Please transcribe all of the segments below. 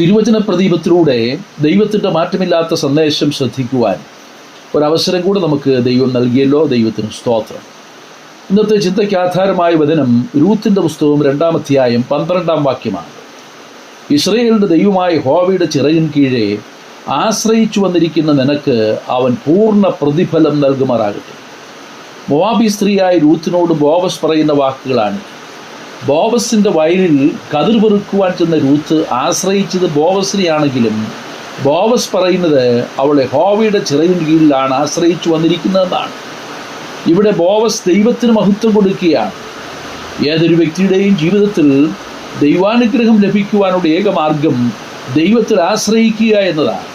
തിരുവചന പ്രദീപത്തിലൂടെ ദൈവത്തിന്റെ മാറ്റമില്ലാത്ത സന്ദേശം ശ്രദ്ധിക്കുവാൻ ഒരവസരം കൂടെ നമുക്ക് ദൈവം നൽകിയല്ലോ ദൈവത്തിന് സ്തോത്രം. ഇന്നത്തെ ചിന്തയ്ക്ക് ആധാരമായ വചനം രൂത്തിന്റെ പുസ്തകവും രണ്ടാമധ്യായം പന്ത്രണ്ടാം വാക്യമാണ്. ഇസ്രയേലിന്റെ ദൈവമായ ഹോവയുടെ ചിറകിൻ കീഴെ ആശ്രയിച്ചു വന്നിരിക്കുന്ന നിനക്ക് അവൻ പൂർണ പ്രതിഫലം നൽകുമാറാകട്ടെ. മോബി സ്ത്രീയായ രൂത്തിനോട് ബോവസ് പറയുന്ന വാക്കുകളാണ് ബോവസിന്റെ വയലിൽ കതിർ പെറുക്കുവാൻ ചെന്ന രൂത്ത് ആശ്രയിച്ചത് ബോബസിനെയാണെങ്കിലും ബോബസ് പറയുന്നത് അവളെ ഹോവയുടെ ചിറയിൻ കീഴിലാണ് ആശ്രയിച്ചു വന്നിരിക്കുന്നതെന്നാണ്. ഇവിടെ ബോബസ് ദൈവത്തിന് മഹത്വം കൊടുക്കുകയാണ്. ഏതൊരു വ്യക്തിയുടെയും ജീവിതത്തിൽ ദൈവാനുഗ്രഹം ലഭിക്കുവാനുള്ള ഏക മാർഗം ദൈവത്തിൽ ആശ്രയിക്കുക എന്നതാണ്.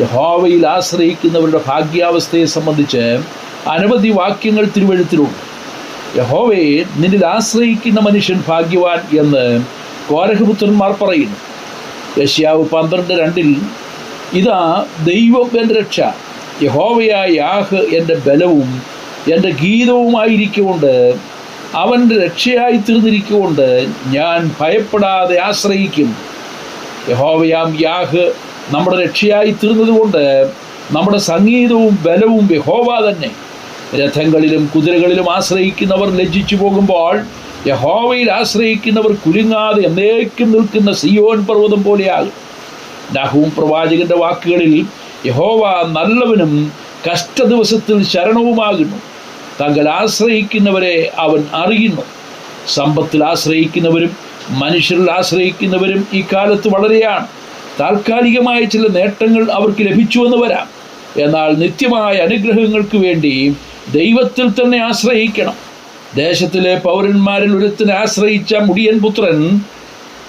യഹോവയിൽ ആശ്രയിക്കുന്നവരുടെ ഭാഗ്യാവസ്ഥയെ സംബന്ധിച്ച് അനവധി വാക്യങ്ങൾ തിരുവഴുത്തിലുണ്ട്. യഹോവയെ നിന്നിൽ ആശ്രയിക്കുന്ന മനുഷ്യൻ ഭാഗ്യവാൻ എന്ന് കോരഹപുത്രന്മാർ പറയുന്നു. യശ്യാവ് പന്ത്രണ്ട് രണ്ടിൽ ഇതാ ദൈവം എന്റെ രക്ഷ യഹോവയായ യാഹ് എന്റെ ബലവും എന്റെ ഗീതവുമായിരിക്കുകൊണ്ട് അവന്റെ രക്ഷയായി തീർന്നിരിക്കുകൊണ്ട് ഞാൻ ഭയപ്പെടാതെ ആശ്രയിക്കും. യഹോവയാം യാഹ് നമ്മുടെ രക്ഷയായി തീർന്നതുകൊണ്ട് നമ്മുടെ സംഗീതവും ബലവും യഹോവ തന്നെ. രഥങ്ങളിലും കുതിരകളിലും ആശ്രയിക്കുന്നവർ ലജ്ജിച്ചു പോകുമ്പോൾ യഹോവയിൽ ആശ്രയിക്കുന്നവർ കുലുങ്ങാതെ എന്നേക്കും നിൽക്കുന്ന സിയോൻ പർവതം പോലെയാകും. നഹവും പ്രവാചകന്റെ വാക്കുകളിൽ യഹോവ നല്ലവനും കഷ്ടദിവസത്തിൽ ശരണവുമാകുന്നു. തങ്ങൾ ആശ്രയിക്കുന്നവരെ അവൻ അറിയുന്നു. സമ്പത്തിൽ ആശ്രയിക്കുന്നവരും മനുഷ്യരിൽ ആശ്രയിക്കുന്നവരും ഈ കാലത്ത് വളരെയാണ്. താൽക്കാലികമായ ചില നേട്ടങ്ങൾ അവർക്ക് ലഭിച്ചുവെന്ന് വരാം. എന്നാൽ നിത്യമായ അനുഗ്രഹങ്ങൾക്ക് വേണ്ടി ദൈവത്തിൽ തന്നെ ആശ്രയിക്കണം. ദേശത്തിലെ പൗരന്മാരിൽ ഒരുത്തിന് ആശ്രയിച്ച മുടിയൻ പുത്രൻ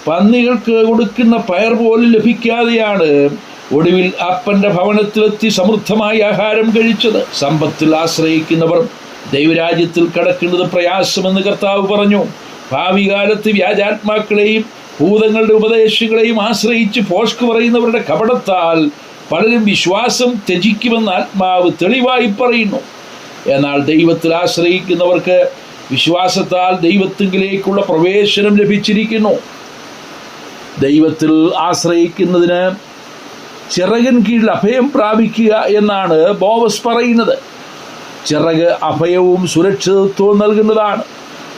പന്നികൾക്ക് കൊടുക്കുന്ന പയർ പോലും ലഭിക്കാതെയാണ് ഒടുവിൽ അപ്പന്റെ ഭവനത്തിലെത്തി സമൃദ്ധമായി ആഹാരം കഴിച്ചത്. സമ്പത്തിൽ ആശ്രയിക്കുന്നവർ ദൈവരാജ്യത്തിൽ കടക്കുന്നത് പ്രയാസമെന്ന് കർത്താവ് പറഞ്ഞു. ഭാവി കാലത്ത് വ്യാജാത്മാക്കളെയും ഭൂതങ്ങളുടെ ഉപദേശങ്ങളെയും ആശ്രയിച്ച് പോഷ്ക് പറയുന്നവരുടെ കപടത്താൽ പലരും വിശ്വാസം ത്യജിക്കുമെന്ന് ആത്മാവ് തെളിവായി പറയുന്നു. എന്നാൽ ദൈവത്തിൽ ആശ്രയിക്കുന്നവർക്ക് വിശ്വാസത്താൽ ദൈവത്തിങ്കിലേക്കുള്ള പ്രവേശനം ലഭിച്ചിരിക്കുന്നു. ദൈവത്തിൽ ആശ്രയിക്കുന്നതിന് ചിറകൻ കീഴിൽ അഭയം പ്രാപിക്കുക എന്നാണ് ബോവസ് പറയുന്നത്. ചിറക് അഭയവും സുരക്ഷിതത്വവും നൽകുന്നതാണ്.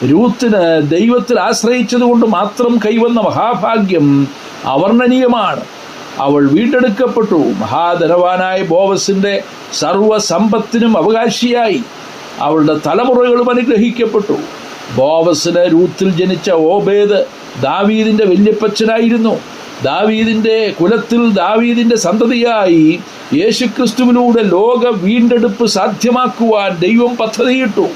രൂത്തിന് ദൈവത്തിൽ ആശ്രയിച്ചതുകൊണ്ട് മാത്രം കൈവന്ന മഹാഭാഗ്യം അവർണനീയമാണ്. അവൾ വീണ്ടെടുക്കപ്പെട്ടു. മഹാധനവാനായ ബോവസിന്റെ സർവസമ്പത്തിനും അവകാശിയായി. അവളുടെ തലമുറകളും അനുഗ്രഹിക്കപ്പെട്ടു. ബോവസിന് രൂത്തിൽ ജനിച്ച ഓബേദ് ദാവീദിന്റെ വല്യപ്പച്ചനായിരുന്നു. ദാവീദിന്റെ കുലത്തിൽ ദാവീദിന്റെ സന്തതിയായി യേശുക്രിസ്തുവിലൂടെ ലോക വീണ്ടെടുപ്പ് സാധ്യമാക്കുവാൻ ദൈവം പദ്ധതിയിട്ടു.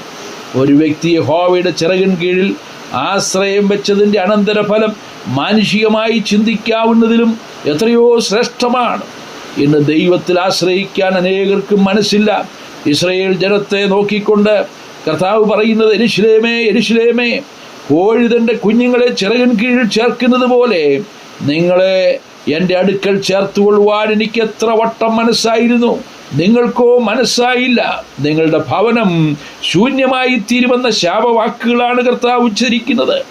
ഒരു വ്യക്തിയെ ഹോവയുടെ ചിറകിൻ കീഴിൽ ആശ്രയം വെച്ചതിന്റെ അനന്തരഫലം മാനുഷികമായി ചിന്തിക്കാവുന്നതിലും എത്രയോ ശ്രേഷ്ഠമാണ്. ഇന്ന് ദൈവത്തിൽ ആശ്രയിക്കാൻ അനേകർക്കും മനസ്സില്ല. ഇസ്രയേൽ ജനത്തെ നോക്കിക്കൊണ്ട് കർത്താവ് പറയുന്നത് എരിശിലേമേ എരിശിലേമേ കോഴിതന്റെ കുഞ്ഞുങ്ങളെ ചിറകിൻ കീഴിൽ ചേർക്കുന്നത് പോലെ നിങ്ങളെ എന്റെ അടുക്കൽ ചേർത്തുകൊള്ളുവാൻ എനിക്ക് എത്ര വട്ടം മനസ്സായിരുന്നു. നിങ്ങൾക്കോ മനസ്സായില്ല. നിങ്ങളുടെ ഭവനം ശൂന്യമായി തീരുമെന്ന ശാപവാക്കുകളാണ് കർത്താവ് ഉച്ചരിക്കുന്നത്.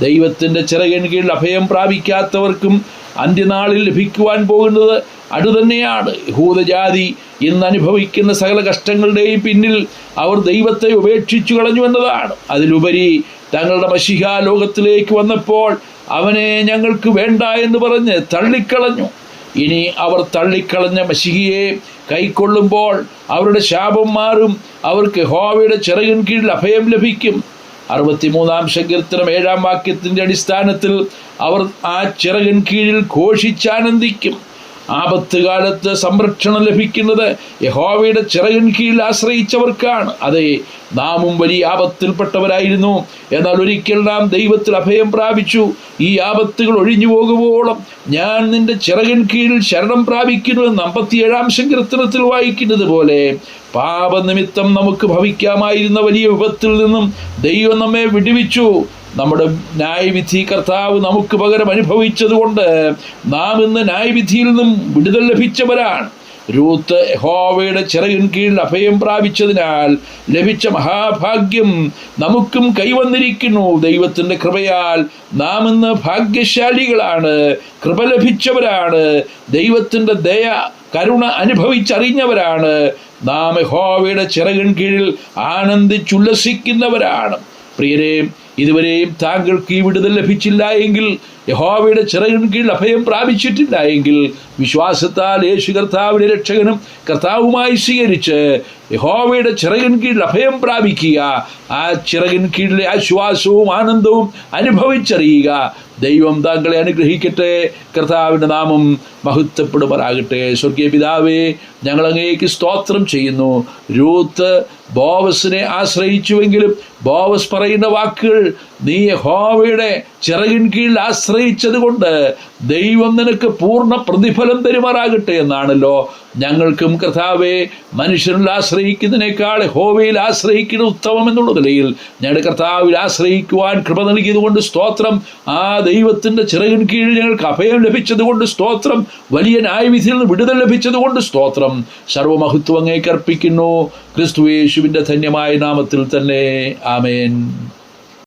ദൈവത്തിന്റെ ചിറകൻ കീഴിൽ അഭയം പ്രാപിക്കാത്തവർക്കും അന്ത്യനാളിൽ ലഭിക്കുവാൻ പോകുന്നത് അടുതന്നെയാണ്. യഹൂദജാതി ഇന്ന് അനുഭവിക്കുന്ന സകല കഷ്ടങ്ങളുടെയും പിന്നിൽ അവർ ദൈവത്തെ ഉപേക്ഷിച്ചു കളഞ്ഞു എന്നതാണ്. അതിലുപരി തങ്ങളുടെ മഷിഹ ലോകത്തിലേക്ക് വന്നപ്പോൾ അവനെ ഞങ്ങൾക്ക് വേണ്ട എന്ന് പറഞ്ഞ് തള്ളിക്കളഞ്ഞു. ഇനി അവർ തള്ളിക്കളഞ്ഞ മഷിഹിയെ കൈക്കൊള്ളുമ്പോൾ അവരുടെ ശാപം മാറും. അവർക്ക് ഹോവയുടെ ചിറകിൻ കീഴിൽ അഭയം ലഭിക്കും. അറുപത്തിമൂന്നാം സങ്കീർത്തനം ഏഴാം വാക്യത്തിന്റെ അടിസ്ഥാനത്തിൽ അവർ ആ ചിറകിൻ കീഴിൽ ഘോഷിച്ചാനന്ദിക്കും ആപത്ത് കാലത്ത് സംരക്ഷണം ലഭിക്കുന്നത് യഹോവയുടെ ചിറകിൻ കീഴിൽ ആശ്രയിച്ചവർക്കാണ്. അതെ നാമും വലിയ ആപത്തിൽപ്പെട്ടവരായിരുന്നു. എന്നാൽ ഒരിക്കൽ നാം ദൈവത്തിൽ അഭയം പ്രാപിച്ചു. ഈ ആപത്തുകൾ ഒഴിഞ്ഞു പോകുമ്പോളം ഞാൻ നിന്റെ ചിറകിൻ കീഴിൽ ശരണം പ്രാപിക്കുന്നു എന്ന് അമ്പത്തിയേഴാം സങ്കീർത്തനത്തിൽ വായിക്കുന്നത് പോലെ പാപനിമിത്തം നമുക്ക് ഭവിക്കാമായിരുന്ന വലിയ വിപത്തിൽ നിന്നും ദൈവം നമ്മെ വിടുവിച്ചു. നമ്മുടെ ന്യായവിധി കർത്താവ് നമുക്ക് പകരം അനുഭവിച്ചതുകൊണ്ട് നാം ഇന്ന് ന്യായവിധിയിൽ നിന്നും വിടുതൽ ലഭിച്ചവരാണ്. രൂത്ത് ഹോവയുടെ ചിറകിൻ കീഴിൽ അഭയം പ്രാപിച്ചതിനാൽ ലഭിച്ച മഹാഭാഗ്യം നമുക്കും കൈവന്നിരിക്കുന്നു. ദൈവത്തിന്റെ കൃപയാൽ നാം ഇന്ന് ഭാഗ്യശാലികളാണ് കൃപ ലഭിച്ചവരാണ് ദൈവത്തിന്റെ ദയ കരുണ അനുഭവിച്ചറിഞ്ഞവരാണ്. നാം ഹോവയുടെ ചിറകിൻ കീഴിൽ ആനന്ദിച്ചുല്ലസിക്കുന്നവരാണ്. പ്രിയരെ ഇതുവരെയും താങ്കൾക്ക് ഈ വിടുതൽ ലഭിച്ചില്ല എങ്കിൽ യഹോവയുടെ ചിറകിൻ കീഴിൽ അഭയം പ്രാപിച്ചിട്ടില്ല എങ്കിൽ വിശ്വാസത്താൽ യേശു കർത്താവിനെ രക്ഷകനും കർത്താവുമായി സ്വീകരിച്ച് യഹോവയുടെ ചിറകിൻ കീഴിൽ അഭയം പ്രാപിക്കുക. ആ ചിറകിൻ കീഴിലെ ആശ്വാസവും ആനന്ദവും അനുഭവിച്ചറിയുക. ദൈവം താങ്കളെ അനുഗ്രഹിക്കട്ടെ. കർത്താവിന്റെ നാമം മഹത്വപ്പെടുമാറാകട്ടെ. സ്വർഗീയ പിതാവേ ഞങ്ങൾ അങ്ങേക്ക് സ്തോത്രം ചെയ്യുന്നു. രൂത്ത് ബോവസിനെ ആശ്രയിച്ചുവെങ്കിലും ബോവസ് പറയുന്ന വാക്കുകൾ നീ യഹോവയുടെ ചിറകിൻ കീഴിൽ ആശ്രയിച്ചത് കൊണ്ട് ദൈവം നിനക്ക് പൂർണ പ്രതിഫലം തരുമാറാകട്ടെ എന്നാണല്ലോ ഞങ്ങൾക്കും കർത്താവെ മനുഷ്യരിൽ ആശ്രയിക്കുന്നതിനേക്കാൾ ഹോവയിൽ ആശ്രയിക്കുന്ന ഉത്തമം എന്നുള്ള നിലയിൽ ഞങ്ങളുടെ കർത്താവിൽ ആശ്രയിക്കുവാൻ കൃപ നൽകിയതുകൊണ്ട് സ്തോത്രം. ആ ദൈവത്തിന്റെ ചിറകിൻ കീഴിൽ ഞങ്ങൾക്ക് അഭയം ലഭിച്ചതുകൊണ്ട് സ്തോത്രം. വലിയ ന്യായവിധിയിൽ നിന്ന് വിടുതൽ ലഭിച്ചതുകൊണ്ട് സ്തോത്രം. സർവമഹത്വം അങ്ങേക്ക് അർപ്പിക്കുന്നു. ക്രിസ്തു യേശുവിന്റെ ധന്യമായ നാമത്തിൽ തന്നെ. ആമേൻ.